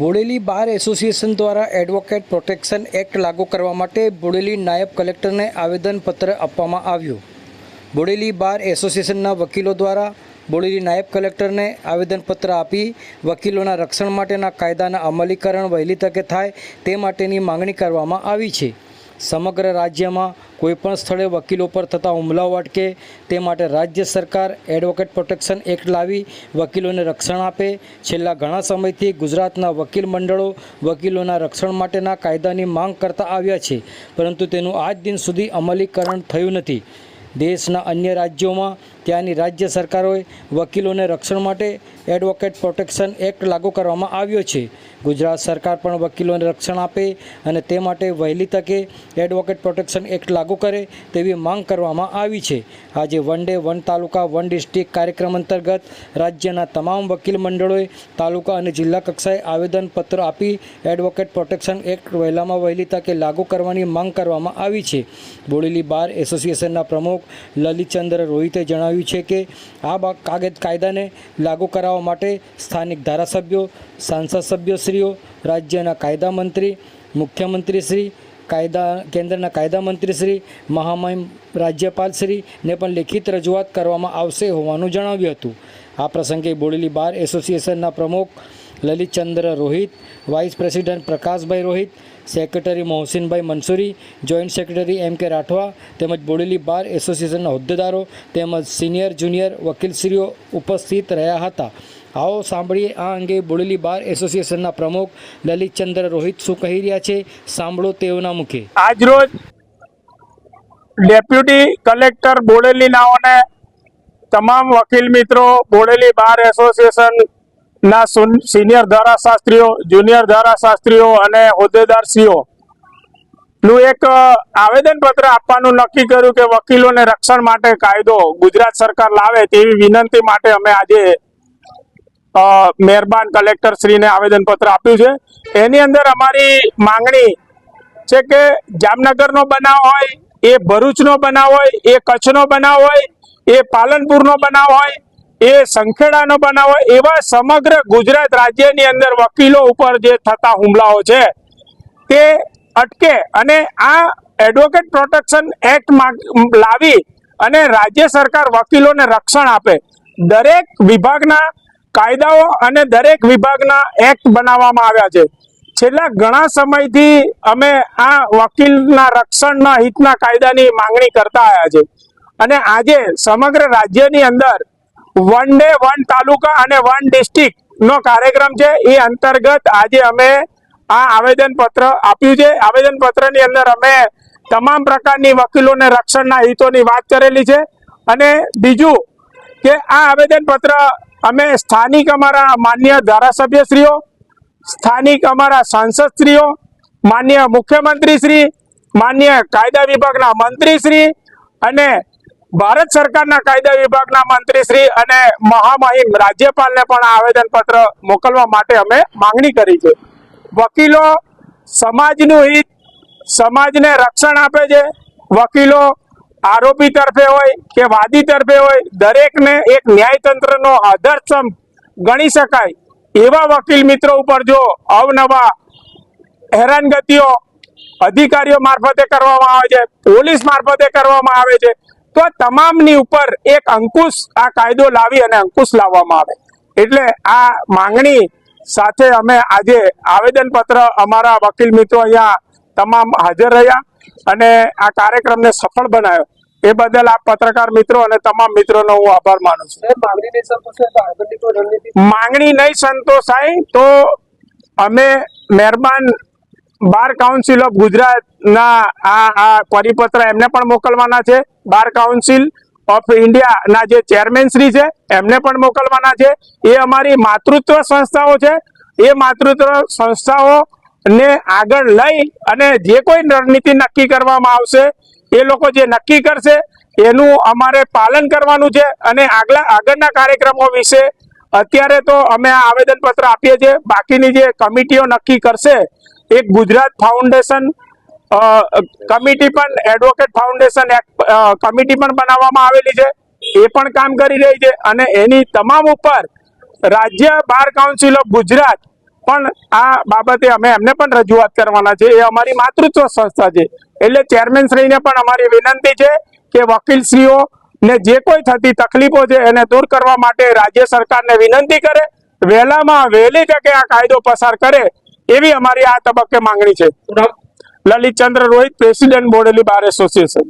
Bodeli bar association દ્વારા advocate protection act લાગુ કરવા માટે બોડેલી નાયબ કલેક્ટરને આવેદનપત્ર આપવામાં આવ્યું. બોડેલી બાર એસોસિએશનના વકીલો દ્વારા બોડેલી નાયબ કલેક્ટરને આવેદનપત્ર આપી વકીલોના રક્ષણ માટેના કાયદાના અમલીકરણ વહેલી તકે થાય તે માટેની માંગણી કરવામાં આવી છે. સમગ્ર રાજ્યમાં કોઈપણ સ્થળે વકીલો પર થતા હુમલાઓ અટકે તે માટે રાજ્ય સરકાર એડવોકેટ પ્રોટેક્શન એક્ટ લાવી વકીલોને રક્ષણ આપે. છેલ્લા ઘણા સમયથી ગુજરાતના વકીલ મંડળો વકીલોના રક્ષણ માટેના કાયદાની માંગ કરતા આવ્યા છે, પરંતુ તેનું આજ દિન સુધી અમલીકરણ થયું નથી. દેશના અન્ય રાજ્યોમાં ત્યાંની રાજ્ય સરકારોએ વકીલોને રક્ષણ માટે એડવોકેટ પ્રોટેક્શન એક્ટ લાગુ કરવામાં આવ્યો છે. ગુજરાત સરકાર પણ વકીલોને રક્ષણ આપે અને તે માટે વહેલી તકે એડવોકેટ પ્રોટેક્શન એક્ટ લાગુ કરે તેવી માંગ કરવામાં આવી છે. આજે one day, one taluka, one district કાર્યક્રમ અંતર્ગત રાજ્યના તમામ વકીલ મંડળોએ તાલુકા અને જિલ્લા કક્ષાએ આવેદનપત્ર આપી એડવોકેટ પ્રોટેક્શન એક્ટ વહેલામાં વહેલી તકે લાગુ કરવાની માંગ કરવામાં આવી છે. બોડેલી બાર એસોસિએશનના પ્રમુખ લલિતચંદ્ર રોહિતે જણાવ્યું છે કે આ કાગળ કાયદાને લાગુ કરાવવા માટે સ્થાનિક ધારાસભ્યો, સાંસદ સભ્યશ્રીઓ, રાજ્યના કાયદા મંત્રી, મુખ્યમંત્રીશ્રી, કાયદા, કેન્દ્રના કાયદા મંત્રીશ્રી, મહામહિમ રાજ્યપાલશ્રીને પણ લેખિત રજૂઆત કરવામાં આવશે હોવાનું જણાવ્યું હતું. આ પ્રસંગે બોડેલી બાર એસોસિએશનના પ્રમુખ Lalitchandra Rohit, vice president Prakashbhai Rohit secretary Mohsinbhai Mansuri, joint secretary M K Rathwa તેમજ બોડેલી બાર એસોસિએશનના હોદ્દેદારો તેમજ સિનિયર જુનિયર વકીલશ્રીઓ ઉપસ્થિત રહ્યા હતા. આવો સાંભળીએ આ અંગે બોડેલી બાર એસોસિએશનના પ્રમુખ લલિતચંદ્ર રોહિત શું કહી રહ્યા છે. સાંભળો તેઓના મુખે. આજરોજ ડેપ્યુટી કલેક્ટર બોડેલીનાઓને તમામ વકીલ મિત્રો બોડેલી બાર એસોસિએશન ના, સુન- સિનિયર ધારાશાસ્ત્રીઓ, જુનિયર ધારાશાસ્ત્રીઓ અને હોદ્દેદારશ્રીઓ. નું એક આવેદન પત્ર આપવાનું નક્કી કર્યું કે વકીલોને રક્ષણ માટે કાયદો ગુજરાત સરકાર લાવે તેવી વિનંતી માટે અમે આજે મહેરબાન આવેદન પત્ર આપ્યું છે. એની અંદર અમારી માંગણી છે કે જામનગરનો બનાવ હોય, એ ભરૂચનો બનાવ હોય, એ કચ્છનો બનાવ હોય, એ પાલનપુરનો બનાવ હોય એ સંખેડાનો બનાવ એવા સમગ્ર ગુજરાત રાજ્યની અંદર વકીલો ઉપર જે થતા હુમલાઓ છે, તે અટકે અને આ એડવોકેટ પ્રોટેક્શન એક્ટ લાવી અને રાજ્ય સરકાર વકીલોને રક્ષણ આપે. દરેક વિભાગના કાયદાઓ અને દરેક વિભાગના એક્ટ બનાવવામાં આવ્યા છે. છેલ્લા ઘણા સમયથી અમે આ વકીલના રક્ષણના હિતના કાયદાની માંગણી કરતા આવ્યા છે. અને આજે સમગ્ર રાજ્યની અંદર વન ડે વન તાલુકા અને વન ડિસ્ટ્રિક્ટ નો કાર્યક્રમ છે. એ અંતર્ગત આજે અમે આ આવેદન પત્ર આપ્યું છે. આવેદન પત્રની અંદર અમે તમામ પ્રકારની વકીલોને રક્ષણના હિતોની વાત કરેલી છે. અને બીજું કે આ આવેદન પત્ર અમે સ્થાનિક અમારા માન્ય ધારાસભ્યશ્રીઓ, સ્થાનિક અમારા સાંસદશ્રીઓ, માન્ય મુખ્યમંત્રી શ્રી માન્ય કાયદા વિભાગના મંત્રી શ્રી અને ભારત સરકારના કાયદા વિભાગના મંત્રી શ્રી અને મહામહિમ રાજ્યપાલને પણ આવેદન પત્ર મોકલવા માટે અમે માંગણી કરી છે. વકીલો સમાજનું હિત, સમાજને રક્ષણ આપે છે. વકીલો આરોપી તરફે હોય કે વાદી તરફે હોય, દરેકને એક ન્યાયતંત્રનો આધારસ્તંભ ગણી શકાય. એવા વકીલ મિત્રો ઉપર જો અવનવા હેરાનગતિઓ અધિકારીઓ મારફતે કરવામાં આવે છે, પોલીસ મારફતે કરવામાં આવે છે તો તમામની ઉપર એક અંકુશ આ કાયદો લાવી અને અંકુશ લાવવામાં આવે. એટલે આ માંગણી સાથે અમે આજે આવેદન પત્ર અમારા વકીલ મિત્રો અહીંયા તમામ હાજર રહ્યા અને આ કાર્યક્રમને સફળ બનાવ્યો. એ બદલ આ પત્રકાર મિત્રો અને તમામ મિત્રોનો હું આભાર માનું છું. માંગણી નહીં સંતોષાય તો અમે મહેરબાન બાર કાઉન્સિલ ઓફ ગુજરાતના આ આ પરિપત્ર એમને પણ મોકલવાના છે. બાર કાઉન્સિલ ઓફ ઇન્ડિયાના જે ચેરમેન શ્રી છે, એમને પણ મોકલવાના છે. એ અમારી માતૃત્વ સંસ્થાઓ છે. એ માતૃત્વ સંસ્થાઓને આગળ લઈ અને જે કોઈ રણનીતિ નક્કી કરવામાં આવશે, એ લોકો જે નક્કી કરશે, એનું અમારે પાલન કરવાનું છે અને આગલા આગળના કાર્યક્રમો વિશે અત્યારે તો અમે આ આવેદનપત્ર આપીએ છીએ. બાકીની જે કમિટીઓ નક્કી કરશે એક ગુજરાત ફાઉન્ડેશન કમિટી પણ, એડવોકેટ ફાઉન્ડેશન કમિટી પણ બનાવવામાં આવેલી છે. એ પણ કામ કરી રહી છે અને એની તમામ ઉપર રાજ્ય બાર કાઉન્સિલ ઓફ ગુજરાત પણ આ બાબતે અમે એમને પણ રજૂઆત કરવાના છે. એ અમારી માતૃત્વ સંસ્થા છે. એટલે ચેરમેન શ્રીને પણ અમારી વિનંતી છે કે વકીલશ્રીઓ ને જે કોઈ થતી તકલીફો છે એને દૂર કરવા માટે રાજ્ય સરકારને વિનંતી કરે. વહેલામાં વહેલી તકે આ કાયદો પસાર કરે. એવી અમારી આ તબક્કે માંગણી છે. Lalitchandra Rohit president Bodeli bar association.